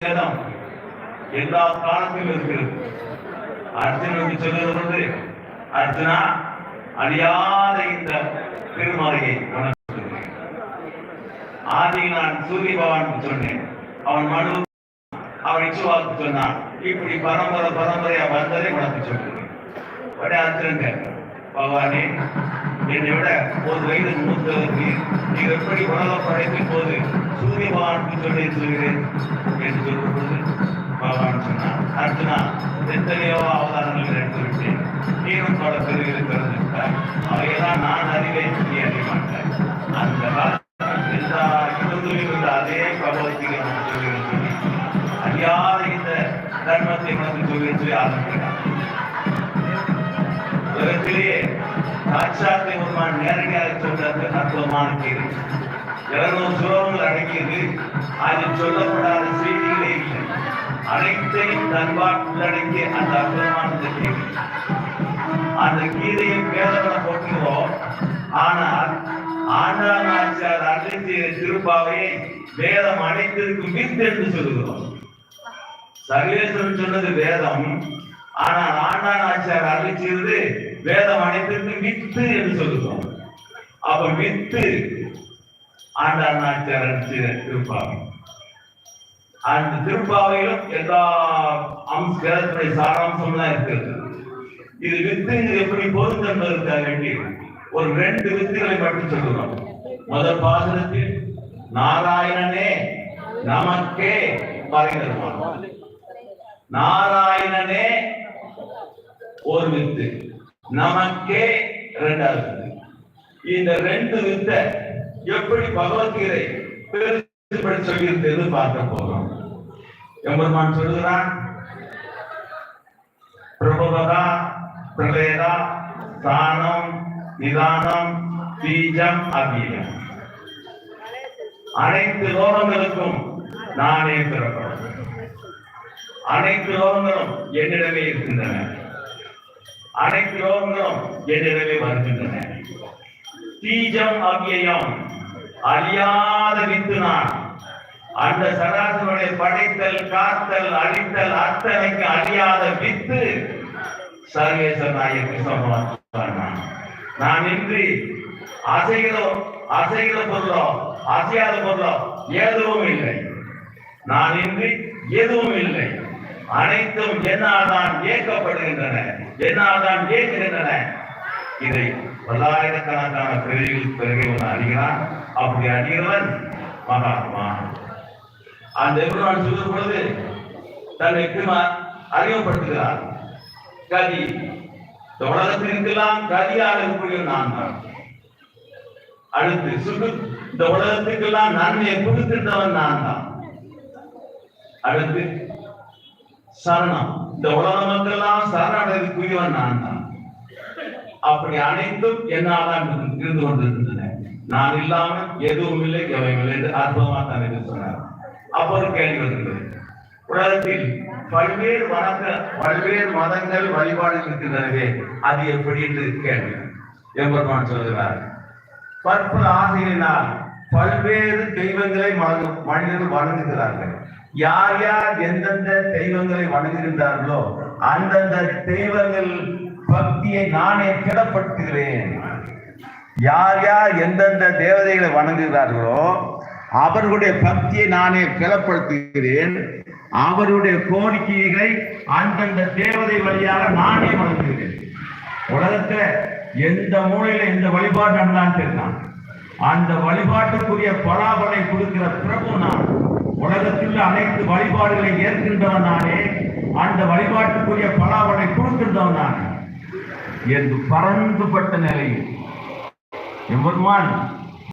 வேதம் எல்லா காலத்திலும் இருக்கிறது. அர்ஜுனுக்கு சொல்லுகிறது அர்ஜுனா அழியாத இந்த திருமாலையை உனக்கு ஆதி நான் சூரிய பகவானுக்கு சொன்னேன். அவன் மனு அவன் இச்சுவாக்கு சொன்னான். இப்படி பரம்பரை பரம்பரையா வந்ததை உனக்கு சொல்கிறேன் உடனே அர்ஜுனன் பகவானே என்னை விட ஒரு வயது மூத்தவருக்கு நீ எப்படி உலகம் படைக்கும் போது சூரிய பகவானுக்கு சொல்லி சொல்கிறேன் என்று சொல்லும்போது பகவான் சொன்னான் அர்ஜுனா எத்தனையோ அவதாரங்கள் எடுத்துவிட்டேன் நீரும் பல பிரிவுகளை திறந்து விட்டாய் அவையெல்லாம் நான் அறிவேன் நீ அறிய மாட்டாய். அந்த எல்லா இடங்களிலும் இருந்த அதே சொல்கிறேன் சொல்லி அறியாத இந்த தர்மத்தை சொல்கிறேன் சொல்லி ஆரம்பிக்கிறான் உலகத்திலேயே சாட்சாத்தை பெருமான் நேரடியாக சொல்ற அந்த அற்புதமான கீதை இருநூறு சுலோகங்கள் அடங்கியது? அதில் சொல்லப்படாத செய்திகளே இல்லை. அனைத்தையும் தன்பால் உள்ளடங்கிய அந்த அற்புதமான இந்த அந்த கீதையை வேதவன போட்டுகிறோம் ஆனால் ஆண்டாள் நாச்சியார் அருள் செய்த திருப்பாவையை வேதம் அனைத்திற்கு வித்து என்று சொல்லுகிறோம். சர்வேஸ்வரன் சொன்னது வேதம். ஆனால் ஆண்டான் ஆச்சார் அருள் செய்தது வேதம் அனைத்திற்கும் வித்து என்று சொல்லுவோம் அப்ப வித்து ஆண்டாள் திருப்பாவை. அந்த திருப்பாவையிலும் எல்லா அம்ச வேதத்துடைய சாராம்சம் தான் இருக்கிறது. இது வித்துங்கிறது எப்படி பொருந்தும் என்பதற்காக வேண்டி ஒரு ரெண்டு வித்துகளை மட்டும் சொல்லுகிறோம் முதல் பாசனத்தில் நாராயணனே நமக்கே பறைதருவான் நாராயணனே ஒரு வித்து. நமக்கே இரண்டாவது இந்த ரெண்டு வித்த எப்படி பகவத்கீதை பெருசுபடி சொல்லியிருந்தது பார்க்க போகிறோம் எம்பெருமான் சொல்லுகிறான் பிரபுவதா பிரவேதா ஸ்தானம் நிதானம் பீஜம் அபீஜம் அனைத்து லோகங்களுக்கும் நானே பிறப்பேன் அனைத்து லோகங்களும் என்னிடமே இருக்கின்றன. அனைத்து லோகங்களும் என்னிடமே வருகின்றன. தீஜம் அவ்வியம் அழியாத வித்து நான் அந்த சராசரனை படைத்தல் காத்தல் அழித்தல் அத்தனைக்கு அழியாத வித்து சர்வேச நாயக்கு சமமான நான் இன்றி அசைகிறோம் அசைகிற பொருளோ அசையாத பொருளோ எதுவும் இல்லை. நான் இன்றி எதுவும் இல்லை. அனைத்தும் என்னால் தான் இயக்கப்படுகின்றன. என்னால் தான் இயக்குகின்றன. இதை பல்லாயிரக்கணக்கான பிறவிகள் பிறகு அறிகிறான் அப்படி அறிகிறவன் மகாத்மா. அந்த எவ்வளவு சொல்லும் பொழுது தன்னை திரும்ப அறிமுகப்படுத்துகிறார். கதி இந்த உலகத்திற்கெல்லாம் கதியாக இருக்கக்கூடிய நான் தான் அடுத்து சுகு இந்த உலகத்துக்கெல்லாம் நன்மையை புகுத்திருந்தவன் நான் தான் அடுத்து சரணம். இந்த உலக மக்களெல்லாம் சரணடையக்கூடியவன் நான் தான் அப்படி அனைத்தும் என்னால் இருந்து கொண்டிருக்கின்றன நான் இல்லாமல் எதுவும் இல்லை எவையும் என்று அற்புதமாக தான் சொன்னார். அப்போ ஒரு கேள்வி வருகிறது. உலகத்தில் பல்வேறு வணக்க பல்வேறு மதங்கள் வழிபாடுகள் இருக்கின்றனவே அது எப்படி என்று கேள்வி. எம்பெருமான் சொல்கிறார் பற்பல ஆசைகளினால் பல்வேறு தெய்வங்களை மனிதர்கள் வணங்குகிறார்கள். யார் யார் எந்தெந்த தெய்வங்களை வணங்குகின்றார்களோ அந்தந்த தெய்வங்கள் பக்தியை நானே கிடப்படுத்துகிறேன் யார் யார் எந்தெந்த தேவதைகளை வணங்குகிறார்களோ அவர்களுடைய பக்தியை நானே கிளப்படுத்துகிறேன் அவருடைய கோரிக்கைகளை அந்தந்த தேவதை வழியாக நானே வணங்குகிறேன். உலகத்துல எந்த மூலையில எந்த வழிபாடு நடந்தான்னு இருக்கான் அந்த வழிபாட்டுக்குரிய பலாபலை கொடுக்கிற பிரபு நான். உலகத்தில் அனைத்து வழிபாடுகளை ஏற்கின்றவன் நானே. அந்த வழிபாட்டுக்குரிய பலாபலை கொடுக்கின்றவன் நானே. என்று பரந்துபட்ட நிலையில். எம்பெருமான்